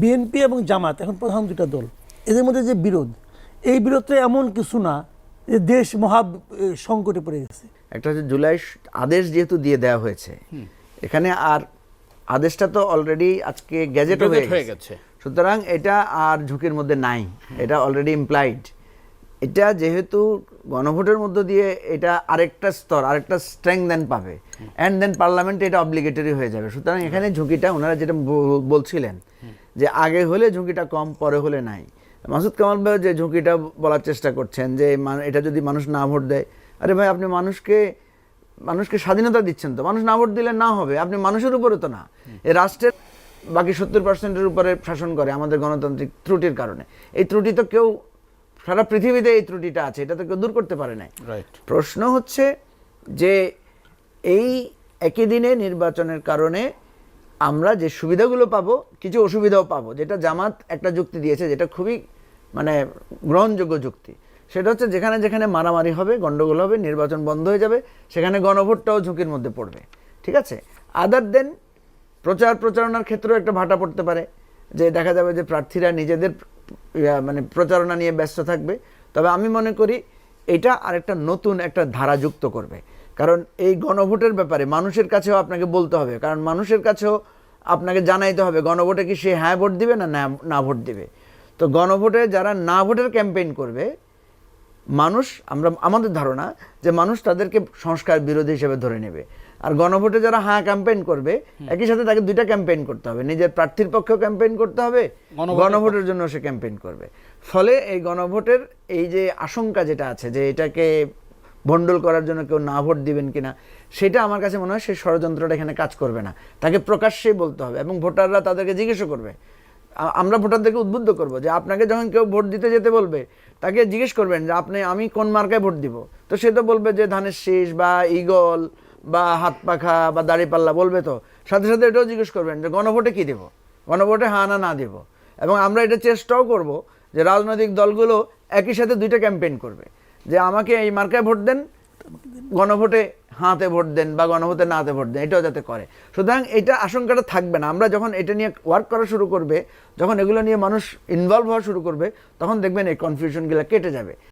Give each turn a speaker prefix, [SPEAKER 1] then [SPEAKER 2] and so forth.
[SPEAKER 1] BNP এবং জামাত এখন প্রধান দুটা দল। এদের মধ্যে যে বিরোধ এই বিরোধটা এমন কিছু না যে দেশ মহা সংকটে পড়ে গেছে।
[SPEAKER 2] একটা হচ্ছে জুলাই আদেশ যেহেতু দিয়ে দেওয়া হয়েছে এখানে আর আদেশটা তো অলরেডি আজকে গ্যাজেট হয়ে গেছে।
[SPEAKER 3] গেছে।
[SPEAKER 2] সুতরাং এটা আর ঝুঁকির মধ্যে নাই এটা অলরেডি ইমপ্লাইড এটা যেহেতু গণভোটের মধ্য দিয়ে এটা আরেকটা স্তর আরেকটা স্ট্রেংথ দেন পাবে। অ্যান্ড দেন পার্লামেন্টে এটা অব্লিগেটরি হয়ে যাবে। সুতরাং এখানে ঝুঁকিটা ওনারা যেটা বলছিলেন যে আগে হলে ঝুঁকিটা কম পরে হলে নাই। মাসুদ কামাল ভাই যে ঝুঁকিটা বলার চেষ্টা করছেন যে এটা যদি মানুষ না ভোট দেয় আরে ভাই আপনি মানুষকে মানুষকে স্বাধীনতা দিচ্ছেন তো মানুষ না ভোট দিলে না হবে আপনি মানুষের উপরে তো না। এই রাষ্ট্রের বাকি সত্তর পার্সেন্টের উপরে শাসন করে আমাদের গণতান্ত্রিক ত্রুটির কারণে। এই ত্রুটি তো কেউ সারা পৃথিবীতে এই ত্রুটিটা আছে এটা তো কেউ দূর করতে পারে নাই।
[SPEAKER 3] রাইট
[SPEAKER 2] প্রশ্ন হচ্ছে যে এই একই দিনে নির্বাচনের কারণে আমরা যে সুবিধাগুলো পাবো, কিছু অসুবিধাও পাবো। যেটা জামাত একটা যুক্তি দিয়েছে, যেটা খুবই মানে গ্রহণযোগ্য যুক্তি। সেটা হচ্ছে যেখানে যেখানে মারামারি হবে, গন্ডগোল হবে, নির্বাচন বন্ধ হয়ে যাবে, সেখানে গণভোটটাও ঝুঁকির মধ্যে পড়বে। ঠিক আছে? আদার দেন প্রচার প্রচারণার ক্ষেত্রেও একটা ভাটা পড়তে পারে, যে দেখা যাবে যে প্রার্থীরা নিজেদের মানে প্রচারণা নিয়ে ব্যস্ত থাকবে। তবে আমি মনে করি, এটা আরেকটা নতুন একটা ধারা যুক্ত করবে। কারণ এই গণভোটের ব্যাপারে মানুষের কাছেও আপনাকে বলতে হবে। কারণ মানুষের কাছেও আপনাকে জানাইতে হবে গণভোটে কি সে হ্যাঁ ভোট দিবে না না- ভোট দিবে। তো গণভোটে যারা না ভোটের ক্যাম্পেইন করবে মানুষ আমরা আমাদের ধারণা যে মানুষ তাদেরকে সংস্কার বিরোধী হিসেবে ধরে নেবে। আর গণভোটে যারা হ্যাঁ ক্যাম্পেইন করবে একই সাথে তাকে দুইটা ক্যাম্পেইন করতে হবে। নিজের প্রার্থীর পক্ষেও ক্যাম্পেইন করতে হবে
[SPEAKER 3] গণভোটের
[SPEAKER 2] জন্য সে ক্যাম্পেইন করবে। ফলে এই গণভোটের এই যে আশঙ্কা যেটা আছে যে এটাকে ভণ্ডুল করার জন্য কেউ না ভোট দিবেন কিনা, সেটা আমার কাছে মনে হয় সেই ষড়যন্ত্রটা এখানে কাজ করবে না। তাকে প্রকাশ্যেই বলতে হবে এবং ভোটাররা তাদেরকে জিজ্ঞেসও করবে। আমরা ভোটারদেরকে উদ্বুদ্ধ করব যে আপনাকে যখন কেউ ভোট দিতে যেতে বলবে, তাকে জিজ্ঞেস করবেন যে আপনি, আমি কোন মার্কায় ভোট দিব? তো সে তো বলবে যে ধানের শীষ বা ইগল বা হাত পাখা বা দাড়িপাল্লা বলবে তো। সাথে সাথে এটাও জিজ্ঞেস করবেন যে গণভোটে কী দেবো? গণভোটে হা না না দেব। এবং আমরা এটা চেষ্টাও করব যে রাজনৈতিক দলগুলো একই সাথে দুইটা ক্যাম্পেইন করবে। যে আমাকে এই মার্কায় ভোট দেন, গণভোটে হাতে ভোট দেন বা গণভোটে নাতে ভোট দেন, এটাও যাতে করে। সুতরাং এটা আশঙ্কাটা থাকবে না। আমরা যখন এটা নিয়ে ওয়ার্ক করা শুরু করবে, যখন এগুলো নিয়ে মানুষ ইনভলভ হওয়া শুরু করবে, তখন দেখবেন এই কনফিউশনগুলো কেটে যাবে।